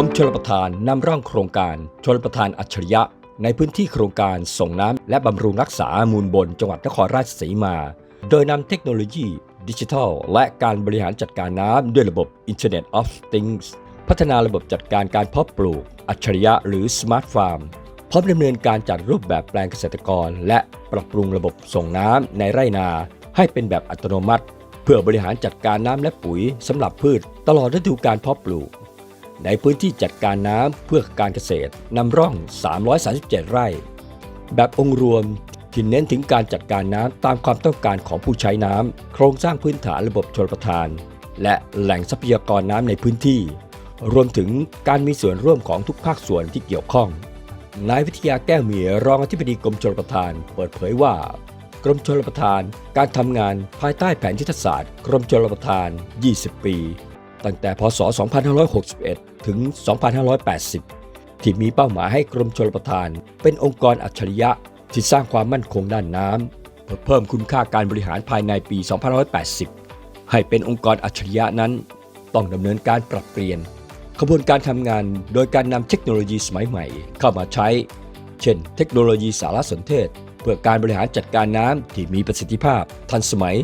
รมชลประทานนำร่องโครงการชลประทานอัจฉริยะ ในพื้นที่โครงการส่งน้ำและบำรุงรักษามูลบนจังหวัดนครราชสีมา โดยนำเทคโนโลยี ดิจิทัล และการบริหารจัดการน้ำด้วยระบบ Internet of Things พัฒนาระบบจัดการการเพาะปลูก อัจฉริยะหรือ Smart Farm พร้อมดำเนินการจัดรูปแบบแปลงเกษตรกร และปรับปรุงระบบส่งน้ำในไร่นา ให้เป็นแบบอัตโนมัติ เพื่อบริหารจัดการน้ำและปุ๋ยสำหรับพืช ตลอดฤดูการเพาะปลูก ในพื้นที่จัดการน้ำเพื่อการเกษตรนำร่อง 337 ไร่ แบบองค์รวมที่เน้นถึงการจัดการน้ำตามความต้องการของผู้ใช้น้ำโครงสร้างพื้นฐานระบบชลประทาน และแหล่งทรัพยากรน้ำในพื้นที่ รวมถึงการมีส่วนร่วมของทุกภาคส่วนที่เกี่ยวข้องนายวิทยาแก้วเมียรองอธิบดีกรมชลประทาน เปิดเผยว่า กรมชลประทาน การทำงานภายใต้แผนยุทธศาสตร์ กรมชลประทาน 20 ปี ตั้งแต่พศ 2561 ถึง 2580 ที่มีเป้าหมายให้กรมชลประทาน เป็นองค์กรอัจฉริยะที่สร้างความมั่นคงด้านน้ำเพื่อเพิ่มคุณค่าการบริหารภายในปี 2580 ให้เป็นองค์กรอัจฉริยะนั้น ต้องดำเนินการปรับเปลี่ยนกระบวนการทำงานโดยการนำเทคโนโลยีสมัยใหม่ เข้ามาใช้ เช่น เทคโนโลยีสารสนเทศ เพื่อการบริหารจัดการน้ำที่มีประสิทธิภาพ ทันสมัย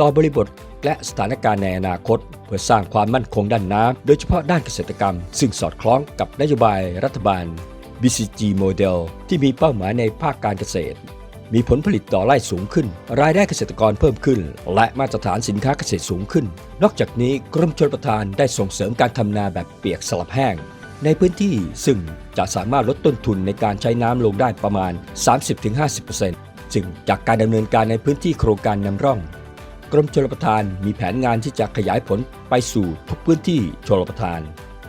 ต่อบริบท และสถานการณ์ในอนาคต เพื่อสร้างความมั่นคงด้านน้ำโดยเฉพาะด้านเกษตรกรรม ซึ่งสอดคล้องกับนโยบายรัฐบาล BCG Model ที่มีเป้าหมายในภาคการเกษตร มีผลผลิตต่อไร่สูงขึ้น รายได้เกษตรกรเพิ่มขึ้น และมาตรฐานสินค้าเกษตรสูงขึ้น นอกจากนี้กรมชลประทานได้ส่งเสริมการทำนาแบบเปียกสลับแห้ง ในพื้นที่ซึ่งจะสามารถลดต้นทุนในการใช้น้ำลงได้ประมาณ 30-50%ซึ่งจากการดำเนินการในพื้นที่โครงการนำร่อง กรมชลประทานมีแผนงานที่จะขยายผลไปสู่ทุกพื้นที่ชลประทาน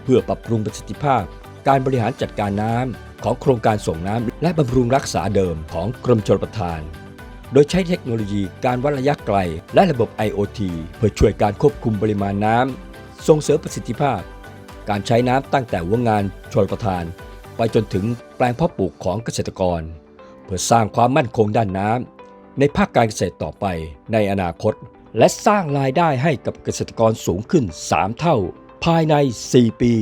เพื่อปรับปรุงประสิทธิภาพ การบริหารจัดการน้ำของโครงการส่งน้ำและบำรุงรักษาเดิมของกรมชลประทาน โดยใช้เทคโนโลยีการวัดระยะไกล และระบบ IoT เพื่อช่วยการควบคุมปริมาณน้ำส่งเสริมประสิทธิภาพ การใช้น้ำตั้งแต่หัวงานชลประทาน ไปจนถึงแปลงเพาะปลูกของเกษตรกร เพื่อสร้างความมั่นคงด้านน้ำ ในภาคการเกษตรต่อไปในอนาคต และสร้างรายได้ให้กับเกษตรกรสูงขึ้น 3 เท่า ภายใน 4 ปี